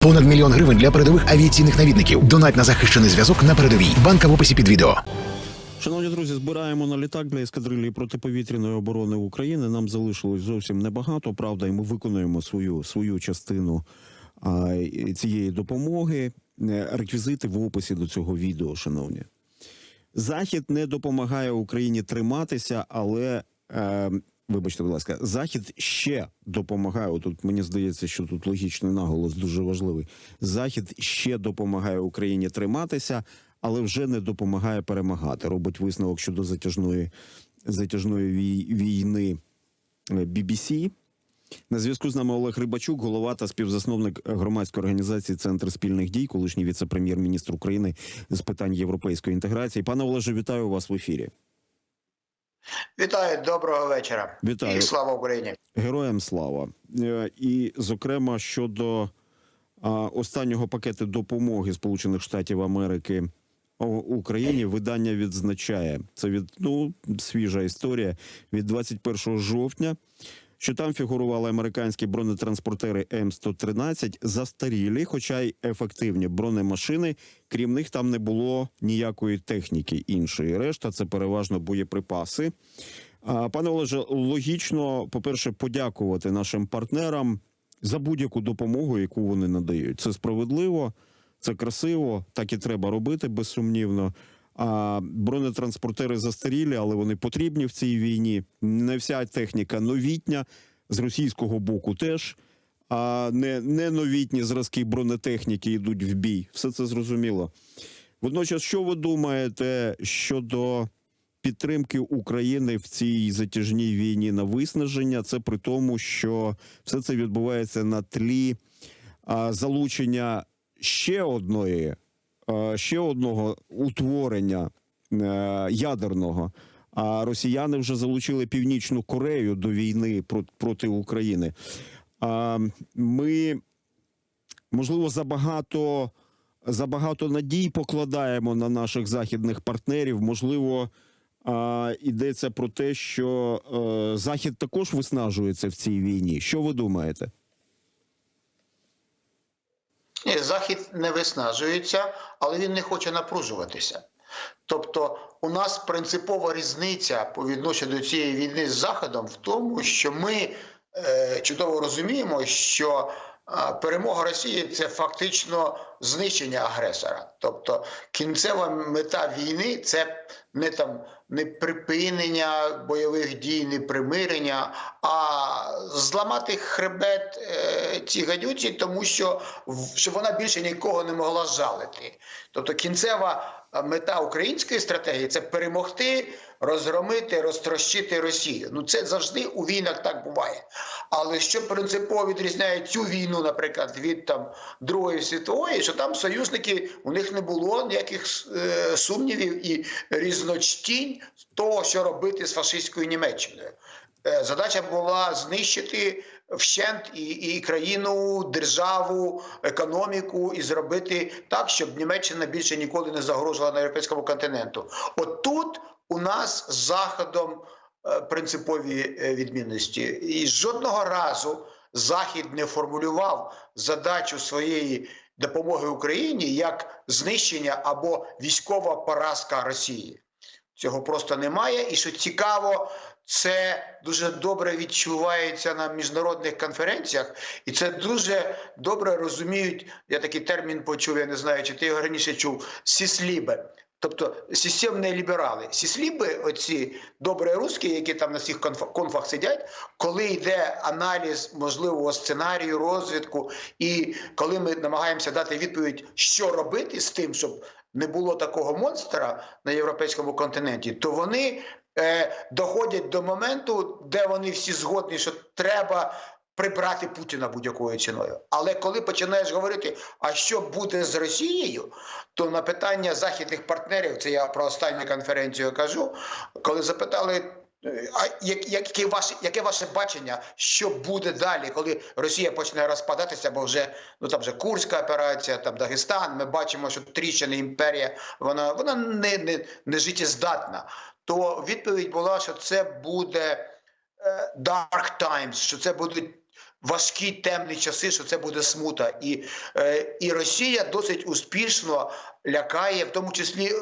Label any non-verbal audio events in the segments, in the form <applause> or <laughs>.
Понад мільйон гривень для передових авіаційних навідників. Донать на захищений зв'язок на передовій. Банка в описі під відео. Шановні друзі, збираємо на літак для ескадрилії протиповітряної оборони України. Нам залишилось зовсім небагато. Правда, і ми виконуємо свою свою частину а, цієї допомоги. Е, Реквізити в описі до цього відео, шановні. Захід не допомагає Україні триматися, але е, вибачте, будь ласка, Захід ще допомагає. Тут мені здається, що тут логічний наголос дуже важливий. Захід ще допомагає Україні триматися, але вже не допомагає перемагати. Робить висновок щодо затяжної затяжної війни е, BBC. На зв'язку з нами Олег Рибачук, голова та співзасновник громадської організації Центр спільних дій, колишній віце-прем'єр-міністр України з питань європейської інтеграції. Пане Олеже, вітаю вас в ефірі. Вітаю, доброго вечора. Вітаю. І слава Україні. Героям слава. Е, І, зокрема, щодо останнього пакету допомоги Сполучених Штатів Америки Україні, видання відзначає це від ну свіжа історія від 21 жовтня. Що там фігурували американські бронетранспортери М113 застарілі, хоча й ефективні бронемашини. Крім них там не було ніякої техніки іншої. Решта це переважно боєприпаси. Пане Олеже, логічно, по-перше, подякувати нашим партнерам за будь-яку допомогу, яку вони надають. Це справедливо, це красиво, так і треба робити, безсумнівно. А бронетранспортери застарілі, але вони потрібні в цій війні. Не вся техніка новітня з російського боку теж. А не, не новітні зразки бронетехніки йдуть в бій. Все це зрозуміло. Водночас, що ви думаєте щодо підтримки України в цій затяжній війні на виснаження? Це при тому, що все це відбувається на тлі а, залучення ще одної, ще одного утворення е, ядерного. А росіяни вже залучили Північну Корею до війни про- проти України. Ми можливо забагато забагато надій покладаємо на наших західних партнерів. Можливо, йдеться про те, що е, Захід також виснажується в цій війні. Що ви думаєте? Захід не виснажується, але він не хоче напружуватися. Тобто, у нас принципова різниця по відношенню до цієї війни з Заходом в тому, що ми е, чудово розуміємо, що е, перемога Росії це фактично знищення агресора. Тобто кінцева мета війни це не там не припинення бойових дій, не примирення, а зламати хребет е, цій гадюці, тому що щоб вона більше нікого не могла жалити. Тобто кінцева мета української стратегії це перемогти, розгромити, розтрощити Росію. Ну це завжди у війнах так буває. Але що принципово відрізняє цю війну, наприклад, від там Другої світової, що там союзники у них не було ніяких е, сумнівів і різночтінь того, що робити з фашистською Німеччиною. Е, Задача була знищити вщент і, і країну, державу, економіку і зробити так, щоб Німеччина більше ніколи не загрожувала на європейському континенту. От тут у нас з заходом е, принципові е, відмінності, і жодного разу Захід не формулював задачу своєї допомоги Україні як знищення або військова поразка Росії. Цього просто немає. І що цікаво, це дуже добре відчувається на міжнародних конференціях, і це дуже добре розуміють. Я такий термін почув, я не знаю, чи ти його раніше чув. Сіслібе. Тобто системні ліберали. Сісліби, оці добрі русські, які там на цих конф- конфах сидять, коли йде аналіз можливого сценарію розвитку, і коли ми намагаємося дати відповідь, що робити з тим, щоб не було такого монстра на європейському континенті, то вони доходять до моменту, де вони всі згодні, що треба прибрати Путіна будь-якою ціною. Але коли починаєш говорити, а що буде з Росією, то на питання західних партнерів, це я про останню конференцію кажу, коли запитали. Е, А як, яке, ваше, бачення, що буде далі, коли Росія почне розпадатися, бо вже ну там вже Курська операція, там Дагестан. Ми бачимо, що тріщина імперія, вона вона не, не, не життєздатна. То відповідь була, що це буде е, dark times, що це будуть важкі темні часи, що це буде смута, і, е, і Росія досить успішно лякає, в тому числі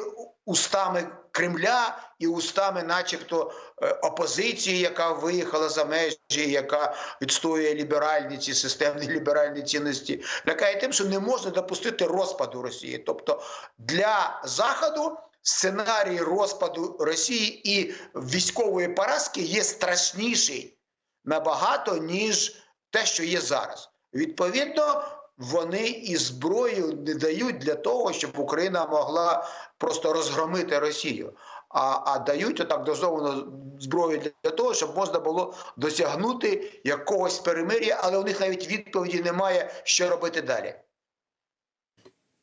устами Кремля і устами, начебто, е, опозиції, яка виїхала за межі, яка відстоює ліберальні ці системні <laughs> ліберальні цінності, лякає тим, що не можна допустити розпаду Росії. Тобто для Заходу сценарій розпаду Росії і військової поразки є страшніший набагато, ніж те, що є зараз. Відповідно, вони і зброю не дають для того, щоб Україна могла просто розгромити Росію. А, а дають отак дозовану зброю для того, щоб можна було досягнути якогось перемир'я, але у них навіть відповіді немає, що робити далі.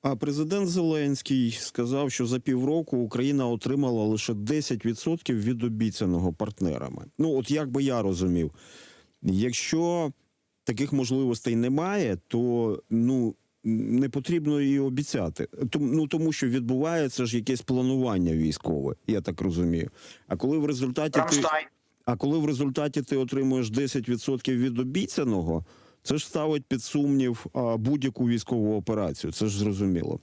А президент Зеленський сказав, що за півроку Україна отримала лише 10% від обіцяного партнерами. Ну, от як би я розумів, якщо таких можливостей немає, то ну. Не потрібно її обіцяти, Тому- ну тому що відбувається ж якесь планування військове, я так розумію. А коли в результаті ти, а коли в результаті ти отримуєш 10% від обіцяного, це ж ставить під сумнів а, будь-яку військову операцію. Це ж зрозуміло.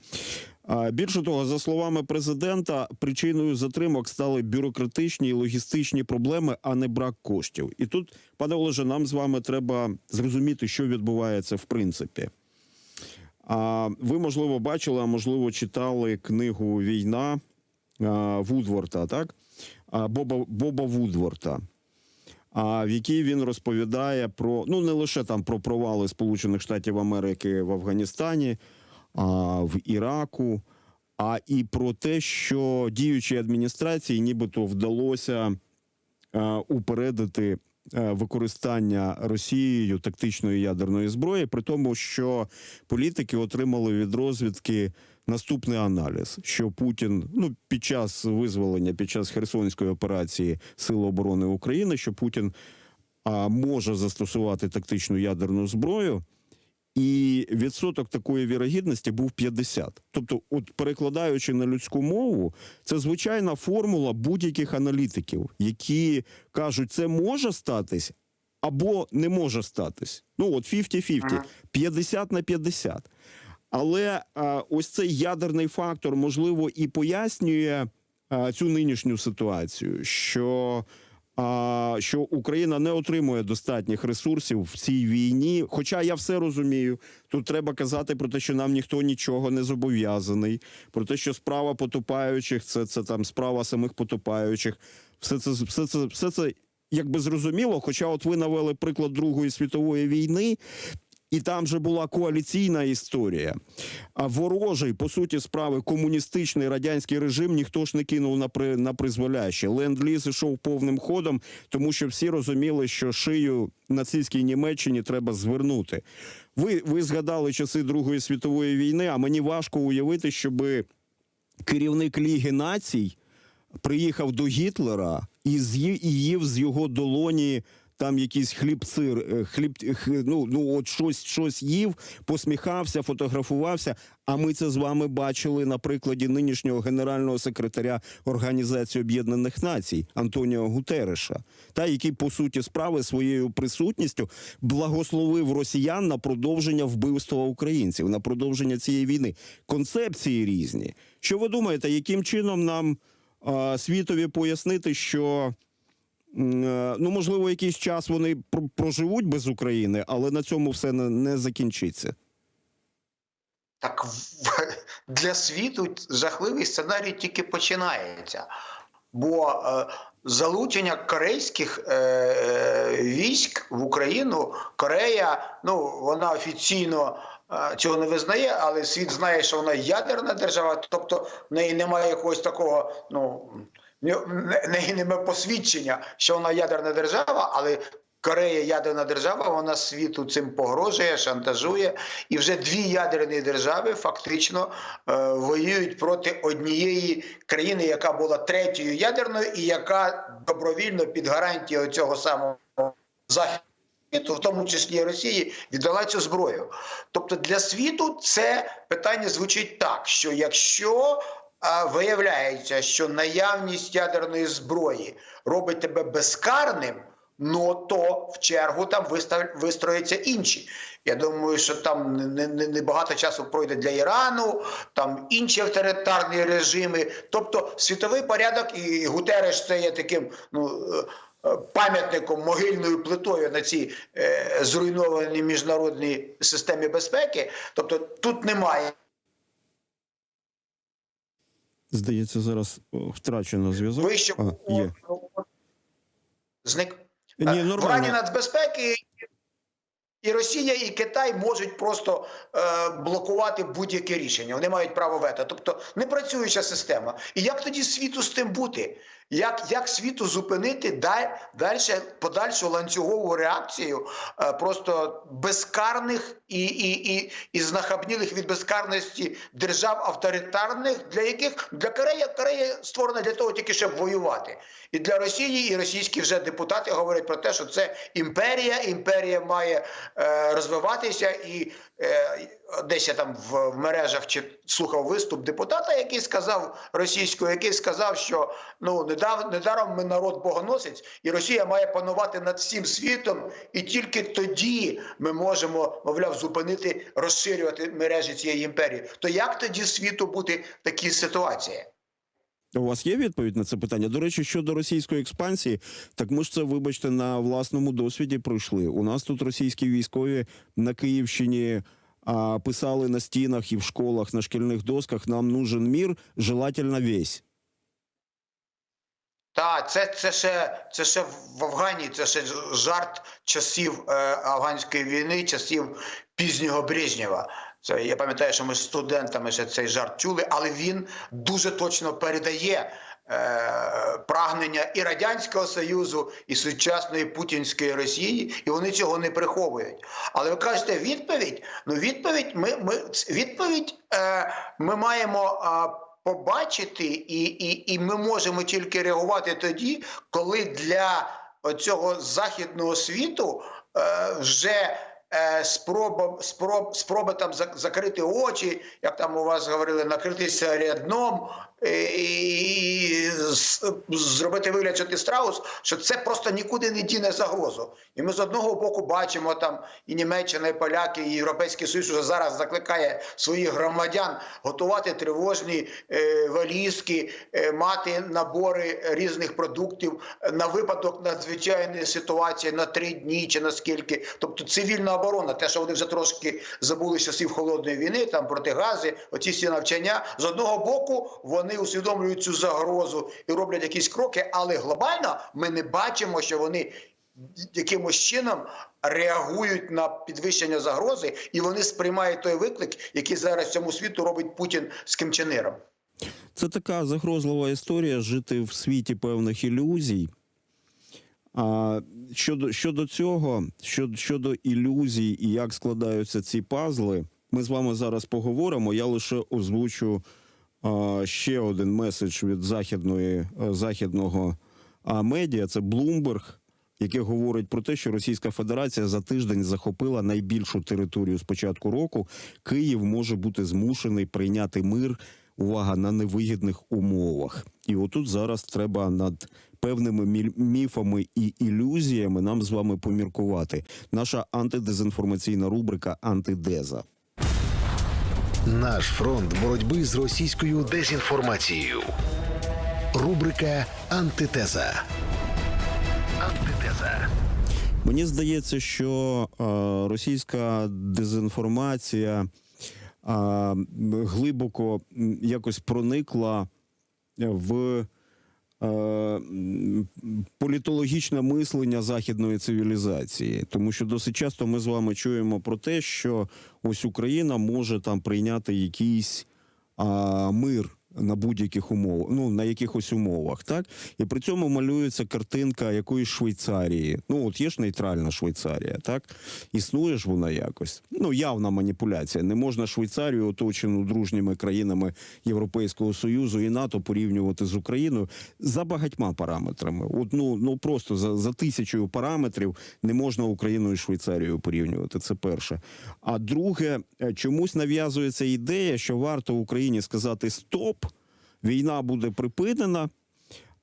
Більше того, за словами президента, причиною затримок стали бюрократичні і логістичні проблеми, а не брак коштів. І тут, пане Олеже, нам з вами треба зрозуміти, що відбувається в принципі. А ви, можливо, бачили, а можливо, читали книгу Війна Вудворта, так? Боба, Боба Вудворта. А в якій він розповідає про ну не лише там про провали Сполучених Штатів Америки в Афганістані, в Іраку, а і про те, що діючій адміністрації нібито вдалося е, упередити е, використання Росією тактичної ядерної зброї, при тому, що політики отримали від розвідки наступний аналіз: що Путін ну під час визволення, під час Херсонської операції Сили оборони України, що Путін а, може застосувати тактичну ядерну зброю. І відсоток такої вірогідності був 50. Тобто, от перекладаючи на людську мову, це звичайна формула будь-яких аналітиків, які кажуть, це може статись або не може статись. Ну от 50-50, 50 на 50. Але а, ось цей ядерний фактор, можливо, і пояснює а, цю нинішню ситуацію, що, що Україна не отримує достатніх ресурсів в цій війні. Хоча я все розумію, тут треба казати про те, що нам ніхто нічого не зобов'язаний, про те, що справа потопаючих це, це там справа самих потопаючих. Все це, все це, все це якби зрозуміло. Хоча, от ви навели приклад Другої світової війни. І там же була коаліційна історія. А ворожий, по суті, справи, комуністичний радянський режим ніхто ж не кинув на при на призволяще. Ленд-ліз ішов повним ходом, тому що всі розуміли, що шию нацистській Німеччині треба звернути. Ви, ви згадали часи Другої світової війни, а мені важко уявити, щоби керівник Ліги націй приїхав до Гітлера і з'їв з його долоні там якийсь хлібцир, е, хліб, ну, ну от щось, щось їв, посміхався, фотографувався. А ми це з вами бачили на прикладі нинішнього генерального секретаря Організації Об'єднаних Націй Антоніо Гутереша, та який по суті справи своєю присутністю благословив росіян на продовження вбивства українців, на продовження цієї війни. Концепції різні. Що ви думаєте, яким чином нам а, світові пояснити, що ну можливо якийсь час вони проживуть без України, але на цьому все не, закінчиться. Так <laughs> для світу жахливий сценарій тільки починається. Бо е, залучення корейських е, е, військ в Україну, Корея, ну вона офіційно е, цього не визнає, але світ знає, що вона ядерна держава, тобто в неї немає якогось такого, ну немає посвідчення, що вона ядерна держава, але Корея ядерна держава, вона світу цим погрожує, шантажує, і вже дві ядерні держави фактично е, воюють проти однієї країни, яка була третьою ядерною, і яка добровільно під гарантією цього самого захисту, в тому числі Росії, віддала цю зброю. Тобто для світу це питання звучить так: що якщо виявляється, що наявність ядерної зброї робить тебе безкарним. ну то в чергу там вистав- вистрояться інші. Я думаю, що там не, не, не багато часу пройде для Ірану, там інші авторитарні режими. Тобто світовий порядок і Гутереш це є таким ну. е, Пам'ятником могильною плитою на цій е, зруйнованій міжнародній системі безпеки, тобто тут немає Здається, зараз втрачено зв'язок. вище А, є. зник Ні, в Раді нацбезпеки і Росія, і Китай можуть просто е, блокувати будь-яке рішення. Вони мають право вето. Тобто не працююча система. І як тоді світу з тим бути? Як, як світу зупинити далі, далі подальшу ланцюгову реакцію е, просто безкарних і, і, і, і знахабнілих від безкарності держав авторитарних, для яких для Кореї Корея створена для того, тільки щоб воювати. І для Росії, і російські вже депутати говорять про те, що це імперія. Імперія має е, розвиватися, і е, десь я там в, в мережах чи слухав виступ депутата, який сказав російською, який сказав, що ну недав, недаром ми народ богоносець, і Росія має панувати над всім світом, і тільки тоді ми можемо, мовляв, зупинити, розширювати мережі цієї імперії. То як тоді світу бути в такій ситуації? У вас є відповідь на це питання? До речі, щодо російської експансії, так ми ж це, вибачте, на власному досвіді пройшли. У нас тут російські військові на Київщині а, писали на стінах і в школах на шкільних досках: нам нужен мір, желательно весь. Та це, це ще це ще в Афгані, це ще жарт часів е, афганської війни, часів пізнього Брежнєва. Це я пам'ятаю, що ми з студентами ще цей жарт чули, але він дуже точно передає прагнення і радянського союзу, і сучасної путінської Росії, і вони цього не приховують. Але ви кажете, відповідь? Ну, відповідь, ми, ми відповідь е, ми маємо. Е, побачити, і, і, і ми можемо тільки реагувати тоді, коли для цього західного світу е, вже е, спроба, спроб, спроби там закрити очі, як там у вас говорили, накритися рядном е, і з- зробити вигляд, що ти страус, що це просто нікуди не діне загрозу. І ми з одного боку бачимо там і Німеччина, і поляки, і Європейський Союз вже зараз закликає своїх громадян готувати тривожні е, валізки, е, мати набори різних продуктів е, на випадок надзвичайної ситуації на три дні чи на скільки. Тобто цивільна оборона, те, що вони вже трошки забули часів холодної війни, там протигази, оці всі навчання. З одного боку вони усвідомлюють цю загрозу і роблять якісь кроки, але глобально ми не бачимо, що вони якимось чином реагують на підвищення загрози, і вони сприймають той виклик, який зараз цьому світу робить Путін з Ким Чен Іром. Це така загрозлива історія жити в світі певних ілюзій. А щодо, щодо цього, щодо, щодо ілюзій і як складаються ці пазли, ми з вами зараз поговоримо. Я лише озвучу а, ще один меседж від західної, е, західного а, медіа. Це Bloomberg, яке говорить про те, що Російська Федерація за тиждень захопила найбільшу територію з початку року. Київ може бути змушений прийняти мир. Увага на невигідних умовах, і отут зараз треба над певними міфами і ілюзіями нам з вами поміркувати. Наша антидезінформаційна рубрика Антидеза. Наш фронт боротьби з російською дезінформацією. Рубрика Антитеза. Антитеза. Мені здається, що е, російська дезінформація е, глибоко якось проникла в політологічне мислення західної цивілізації, тому що досить часто ми з вами чуємо про те, що ось Україна може там прийняти якийсь а, мир на будь-яких умовах, ну на якихось умовах, так і при цьому малюється картинка якоїсь Швейцарії. Ну от є ж нейтральна Швейцарія, так існує ж вона якось. Ну явна маніпуляція. Не можна Швейцарію, оточену дружніми країнами Європейського союзу і НАТО, порівнювати з Україною за багатьма параметрами. От ну ну просто за, за тисячою параметрів не можна Україну і Швейцарію порівнювати. Це перше. А друге, е, чомусь нав'язується ідея, що варто Україні сказати стоп, війна буде припинена.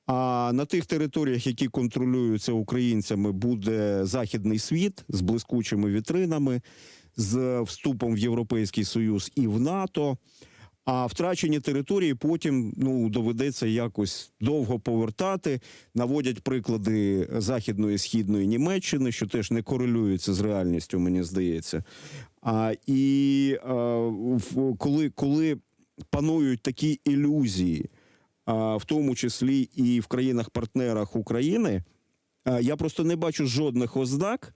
А на тих територіях, які контролюються українцями, буде західний світ з блискучими вітринами, з вступом в Європейський Союз і в НАТО. А втрачені території потім ну доведеться якось довго повертати. Наводять приклади західної східної Німеччини, що теж не корелюється з реальністю, мені здається. А і а, в- коли, коли панують такі ілюзії, а, в тому числі і в країнах-партнерах України, я просто не бачу жодних ознак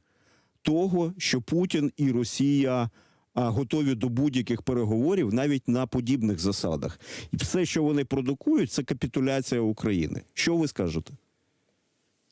того, що Путін і Росія готові до будь-яких переговорів навіть на подібних засадах. І все, що вони продукують, це капітуляція України. Що ви скажете?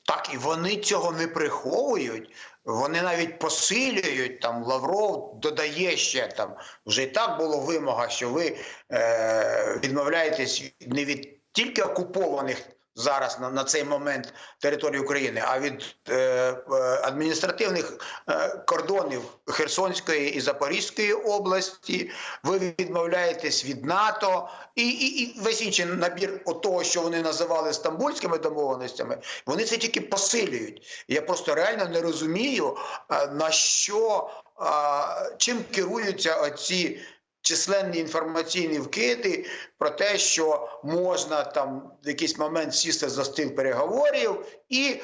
Так, і вони цього не приховують. Вони навіть посилюють там. Лавров додає ще там. Вже і так було вимога, що ви е, відмовляєтесь не від тільки окупованих зараз на, на цей момент території України, а від е, е, адміністративних е, кордонів Херсонської і Запорізької області. Ви відмовляєтесь від НАТО і, і, і весь інший набір того, що вони називали стамбульськими домовленостями, вони це тільки посилюють. Я просто реально не розумію, а, на що а, чим керуються оці численні інформаційні вкиди про те, що можна там в якийсь момент сісти за стіл переговорів, і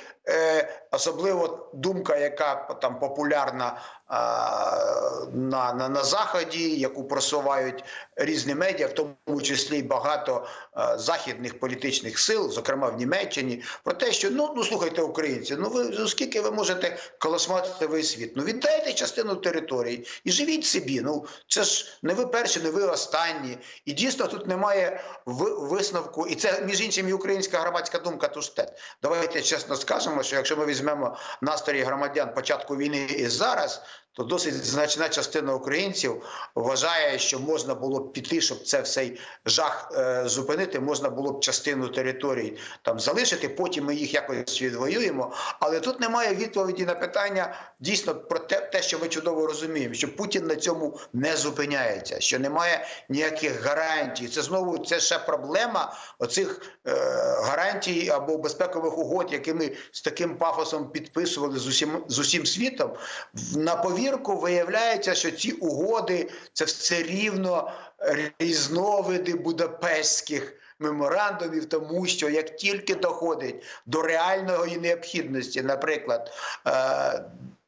особливо думка, яка там популярна на, на, на заході, яку просувають різні медіа, в тому числі багато західних політичних сил, зокрема в Німеччині, про те, що ну, ну слухайте, українці, ну ви ну, скільки ви можете колосматити весь світ? Ну віддайте частину території і живіть собі. Ну це ж не ви перші, не ви останні. І дійсно тут немає ви- висновку, і це між іншим і українська громадська думка Туштет. Давайте чесно скажемо, що якщо ми візьмемо настрої громадян початку війни і зараз, то досить значна частина українців вважає, що можна було б піти, щоб це цей жах е, зупинити. Можна було б частину територій там залишити. Потім ми їх якось відвоюємо. Але тут немає відповіді на питання дійсно про те, те, що ми чудово розуміємо, що Путін на цьому не зупиняється, що немає ніяких гарантій. Це знову це ще проблема оцих е, гарантій або безпекових угод, які ми з таким пафосом підписували з усім з усім світом. На повірку виявляється, що ці угоди це все рівно різновиди будапештських меморандумів, тому що як тільки доходить до реальної необхідності, наприклад, е,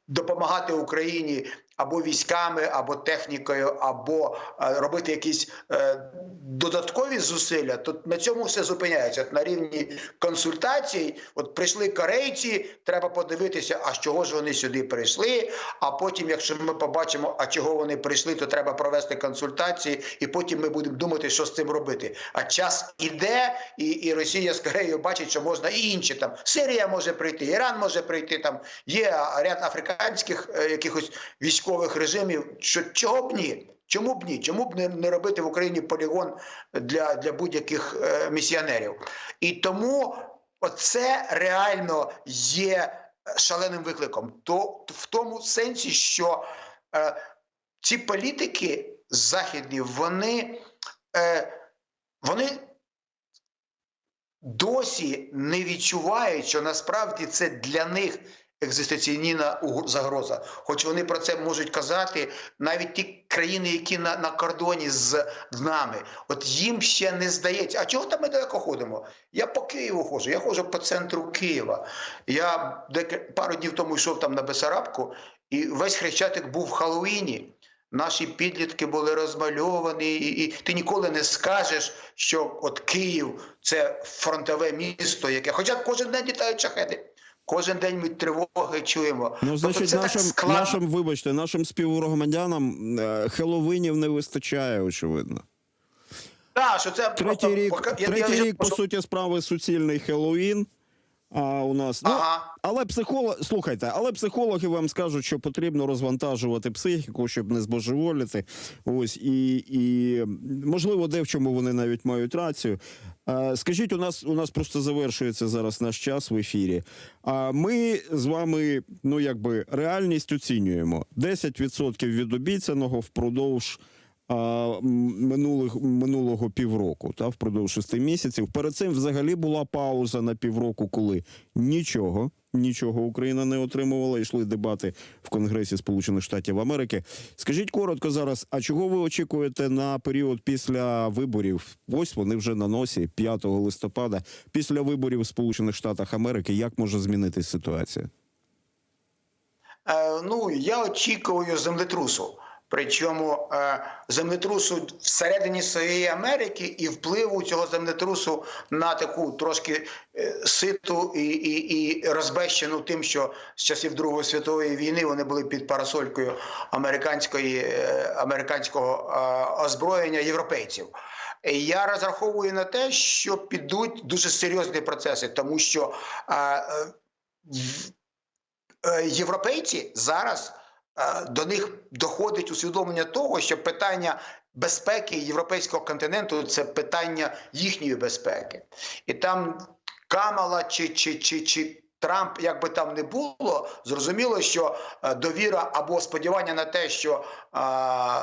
допомагати Україні або військами, або технікою, або е, робити якісь е, додаткові зусилля, то на цьому все зупиняється. От на рівні консультацій, от прийшли корейці, треба подивитися, а з чого ж вони сюди прийшли. А потім, якщо ми побачимо, а чого вони прийшли, то треба провести консультації, і потім ми будемо думати, що з цим робити. А час іде, і, і Росія з Кореєю бачить, що можна і інші там. Сирія може прийти, Іран може прийти. Там є ряд африканських е, якихось військових режимів. Що чого б ні? Чому б ні? Чому б не, не робити в Україні полігон для, для будь-яких е, місіонерів? І тому оце реально є шаленим викликом. То в тому сенсі, що е, ці політики західні, вони, е, вони досі не відчувають, що насправді це для них екзистенційна загроза. Хоч вони про це можуть казати навіть ті країни, які на, на кордоні з нами. От їм ще не здається. А чого там ми далеко ходимо? Я по Києву ходжу, я ходжу по центру Києва. Я пару днів тому йшов там на Бесарабку, і весь хрещатик був в Халлоуіні. Наші підлітки були розмальовані, і, і ти ніколи не скажеш, що от Київ це фронтове місто, яке, хоча кожен день літають шахеди. Кожен день ми тривоги чуємо. Ну, Тобто значить, тобто нашим, складно. нашим, вибачте, нашим співгромадянам е, Хеловинів не вистачає, очевидно. Так, що це Третій просто рік, я- третій я- рік, по суті, справи суцільний Хеллоуін. А у нас ну, Ага. але психолог, слухайте, але психологи вам скажуть, що потрібно розвантажувати психіку, щоб не збожеволіти. Ось і, і можливо, де в чому вони навіть мають рацію. А, скажіть, у нас у нас просто завершується зараз наш час в ефірі. А ми з вами, ну якби реальність оцінюємо 10% від обіцяного впродовж минулих минулого півроку, та впродовж шести місяців. Перед цим взагалі була пауза на півроку, коли нічого. Нічого Україна не отримувала. Йшли дебати в Конгресі Сполучених Штатів Америки. Скажіть коротко зараз, а чого ви очікуєте на період після виборів? Ось вони вже на носі 5 листопада. Після виборів в Сполучених Штатах Америки. Як може змінитись ситуація? Е, ну, я очікую землетрусу. Причому е, землетрусу всередині своєї Америки і впливу цього землетрусу на таку трошки е, ситу і, і, і розбещену тим, що з часів Другої світової війни вони були під парасолькою американської, е, американського озброєння європейців. Я розраховую на те, що підуть дуже серйозні процеси, тому що європейці зараз до них доходить усвідомлення того, що питання безпеки європейського континенту це питання їхньої безпеки, і там Камала чи, чи, чи, чи Трамп, як би там не було, зрозуміло, що е, довіра або сподівання на те, що е,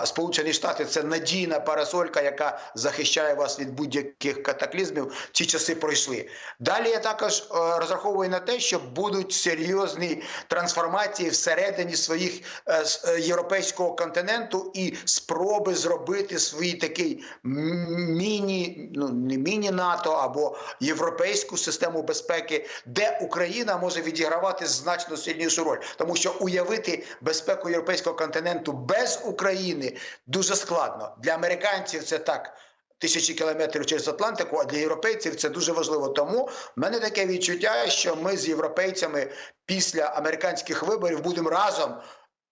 Сполучені Штати це надійна парасолька, яка захищає вас від будь-яких катаклізмів. Ці часи пройшли. Далі я також е, розраховую на те, що будуть серйозні трансформації всередині своїх е, е, європейського континенту і спроби зробити свій такий міні, ну не міні НАТО або європейську систему безпеки, де Україна може відігравати значно сильнішу роль, тому що уявити безпеку європейського континенту без України дуже складно для американців. Це так тисячі кілометрів через Атлантику, а для європейців це дуже важливо. Тому в мене таке відчуття, що ми з європейцями після американських виборів будемо разом.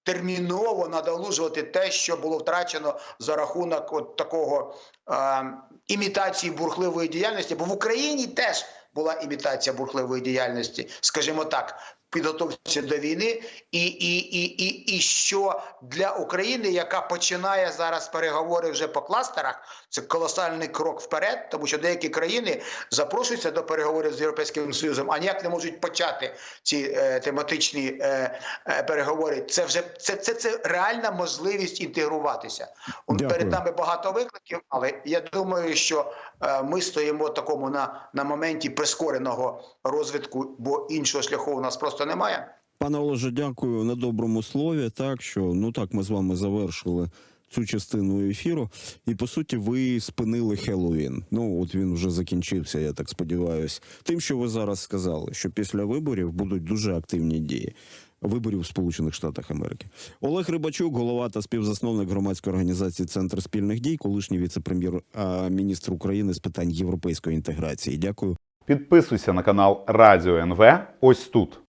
Терміново надолужувати те, що було втрачено за рахунок от такого е, імітації бурхливої діяльності, бо в Україні теж була імітація бурхливої діяльності, скажімо так, підготовці до війни, і, і, і, і, і що для України, яка починає зараз переговори вже по кластерах, це колосальний крок вперед, тому що деякі країни запрошуються до переговорів з Європейським Союзом, а ніяк не можуть почати ці е, тематичні е, е, переговори. Це вже це, це, це реальна можливість інтегруватися. Дякую. Перед нами багато викликів, але я думаю, що е, ми стоїмо такому на, на моменті прискореного розвитку, бо іншого шляху у нас просто немає. Пане Олеже, дякую на доброму слові. Так що ну так ми з вами завершили цю частину ефіру. І по суті, ви спинили Хеллоуін. Ну от він вже закінчився. Я так сподіваюся. Тим, що ви зараз сказали, що після виборів будуть дуже активні дії. Виборів в Сполучених Штатах Америки Олег Рибачук, голова та співзасновник громадської організації Центр спільних дій, колишній віце-прем'єр-міністр України з питань європейської інтеграції. Дякую. Підписуйся на канал Радіо НВ ось тут.